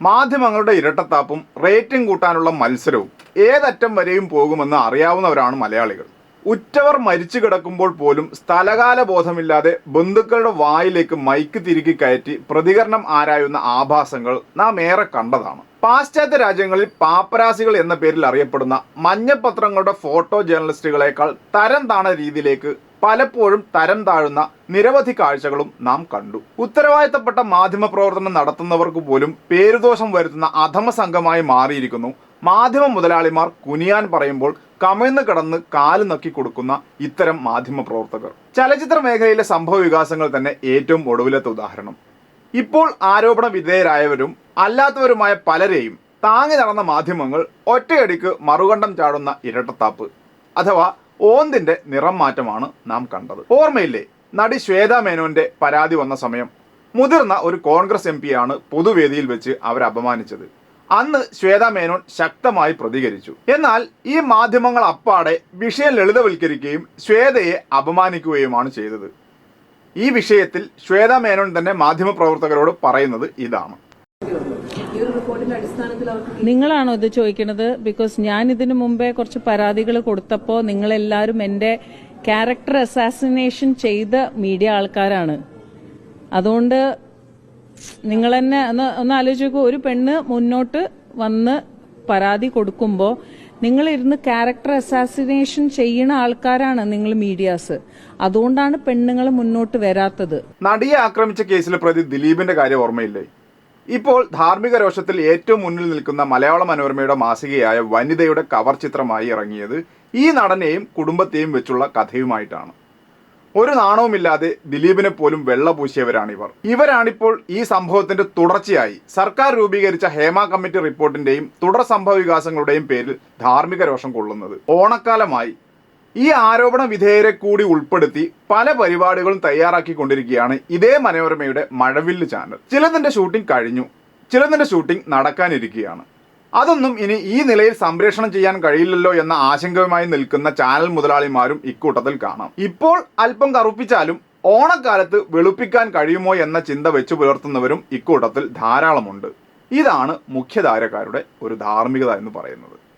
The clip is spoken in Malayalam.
മാധ്യമങ്ങളുടെ ഇരട്ടത്താപ്പും റേറ്റിംഗ് കൂട്ടാനുള്ള മത്സരവും ഏതറ്റം വരെയും പോകുമെന്ന് അറിയാവുന്നവരാണ് മലയാളികൾ. ഉറ്റവർ മരിച്ചു കിടക്കുമ്പോൾ പോലും സ്ഥലകാല ബോധമില്ലാതെ ബന്ധുക്കളുടെ വായിലേക്ക് മൈക്ക് തിരികെ കയറ്റി പ്രതികരണം ആരായുന്ന ആഭാസങ്ങൾ നാം ഏറെ കണ്ടതാണ്. പാശ്ചാത്യ രാജ്യങ്ങളിൽ പാപ്പരാസികൾ എന്ന പേരിൽ അറിയപ്പെടുന്ന മഞ്ഞപത്രങ്ങളുടെ ഫോട്ടോ ജേർണലിസ്റ്റുകളെക്കാൾ തരം താണ രീതിയിലേക്ക് പലപ്പോഴും തരം താഴുന്ന നിരവധി കാഴ്ചകളും നാം കണ്ടു. ഉത്തരവാദിത്തപ്പെട്ട മാധ്യമ പ്രവർത്തനം നടത്തുന്നവർക്ക് പോലും പേരുദോഷം വരുത്തുന്ന അധമ സംഘമായി മാറിയിരിക്കുന്നു. മാധ്യമ മുതലാളിമാർ കുനിയാൻ പറയുമ്പോൾ കമിഴ്ന്ന് കടന്ന് കാൽ നക്കി കൊടുക്കുന്ന ഇത്തരം മാധ്യമ പ്രവർത്തകർ. ചലച്ചിത്ര മേഖലയിലെ സംഭവ വികാസങ്ങൾ തന്നെ ഏറ്റവും ഒടുവിലത്തെ ഉദാഹരണം. ഇപ്പോൾ ആരോപണ വിധേയരായവരും അല്ലാത്തവരുമായ പലരെയും താങ്ങി നടന്ന മാധ്യമങ്ങൾ ഒറ്റയടിക്ക് മറുകണ്ഠം ചാടുന്ന ഇരട്ടത്താപ്പ്. അഥവാ ഓന്തിന്റെ നിറം മാറ്റമാണ് നാം കണ്ടത്. ഓർമ്മയില്ലേ നടി ശ്വേത മേനോന്റെ പരാതി വന്ന സമയം? മുതിർന്ന ഒരു കോൺഗ്രസ് എം പിയാണ് പൊതുവേദിയിൽ വെച്ച് അവരെ അപമാനിച്ചത്. അന്ന് ശ്വേത മേനോൻ ശക്തമായി പ്രതികരിച്ചു. എന്നാൽ ഈ മാധ്യമങ്ങൾ അപ്പാടെ വിഷയം ലളിതവൽക്കരിക്കുകയും ശ്വേതയെ അപമാനിക്കുകയുമാണ് ചെയ്തത്. ഈ വിഷയത്തിൽ ശ്വേത മേനോൻ തന്നെ മാധ്യമപ്രവർത്തകരോട് പറയുന്നത് ഇതാണ്. ഒരു റിപ്പോർട്ടിന്റെ അടിസ്ഥാനത്തിൽ അവർക്ക് നിങ്ങളാണോ ഇത് ചോദിക്കുന്നത് ബിക്കോസ് ഞാൻ ഇതിനു മുമ്പേ കുറച്ച് പരാതികൾ കൊടുത്തപ്പോൾ നിങ്ങളെല്ലാവരും എന്റെ ക്യാരക്ടർ അസാസിനേഷൻ ചെയ്ത മീഡിയ ആൾക്കാരാണ്. അതുകൊണ്ട് നിങ്ങൾ തന്നെ ഒന്ന് ഒന്ന് ആലോചിക്കൂ. ഒരു പെണ്ണ് മുന്നോട്ട് വന്ന് പരാതി കൊടുക്കുമ്പോൾ നിങ്ങൾ ഇരുന്ന് ക്യാരക്ടർ അസാസിനേഷൻ ചെയ്യുന്ന ആൾക്കാരാണ് നിങ്ങൾ മീഡിയാസ് അതുകൊണ്ടാണ് പെണ്ണുങ്ങൾ മുന്നോട്ട് വരാത്തത്. നടിയെ ആക്രമിച്ച കേസിലെ പ്രതി ദിലീപിന്റെ കാര്യം ഓർമ്മയില്ലേ? ഇപ്പോൾ ധാർമ്മിക രോഷത്തിൽ ഏറ്റവും മുന്നിൽ നിൽക്കുന്ന മലയാള മനോരമയുടെ മാസികയായ വനിതയുടെ കവർ ചിത്രമായി ഇറങ്ങിയത് ഈ നടനെയും കുടുംബത്തെയും വെച്ചുള്ള കഥയുമായിട്ടാണ്. ഒരു നാണവുമില്ലാതെ ദിലീപിനെ പോലും വെള്ള പൂശിയവരാണിവർ. ഇവരാണിപ്പോൾ ഈ സംഭവത്തിന്റെ തുടർച്ചയായി സർക്കാർ രൂപീകരിച്ച ഹേമ കമ്മിറ്റി റിപ്പോർട്ടിന്റെയും തുടർ സംഭവ വികാസങ്ങളുടെയും പേരിൽ ധാർമ്മിക രോഷം കൊള്ളുന്നത്. ഓണക്കാലമായി ഈ ആരോപണ വിധേയരെ കൂടി ഉൾപ്പെടുത്തി പല പരിപാടികളും തയ്യാറാക്കിക്കൊണ്ടിരിക്കുകയാണ് ഇതേ മനോരമയുടെ മഴവില്ല് ചാനൽ. ചിലതിന്റെ ഷൂട്ടിംഗ് കഴിഞ്ഞു. ചിലതിന്റെ ഷൂട്ടിംഗ് നടക്കാനിരിക്കുകയാണ്. അതൊന്നും ഇനി ഈ നിലയിൽ സംപ്രേഷണം ചെയ്യാൻ കഴിയില്ലല്ലോ എന്ന ആശങ്കയുമായി നിൽക്കുന്ന ചാനൽ മുതലാളിമാരും ഇക്കൂട്ടത്തിൽ കാണാം. ഇപ്പോൾ അല്പം കറുപ്പിച്ചാലും ഓണക്കാലത്ത് വെളുപ്പിക്കാൻ കഴിയുമോ എന്ന ചിന്ത വെച്ചു പുലർത്തുന്നവരും ഇക്കൂട്ടത്തിൽ ധാരാളമുണ്ട്. ഇതാണ് മുഖ്യധാരക്കാരുടെ ഒരു ധാർമ്മികത എന്ന് പറയുന്നത്.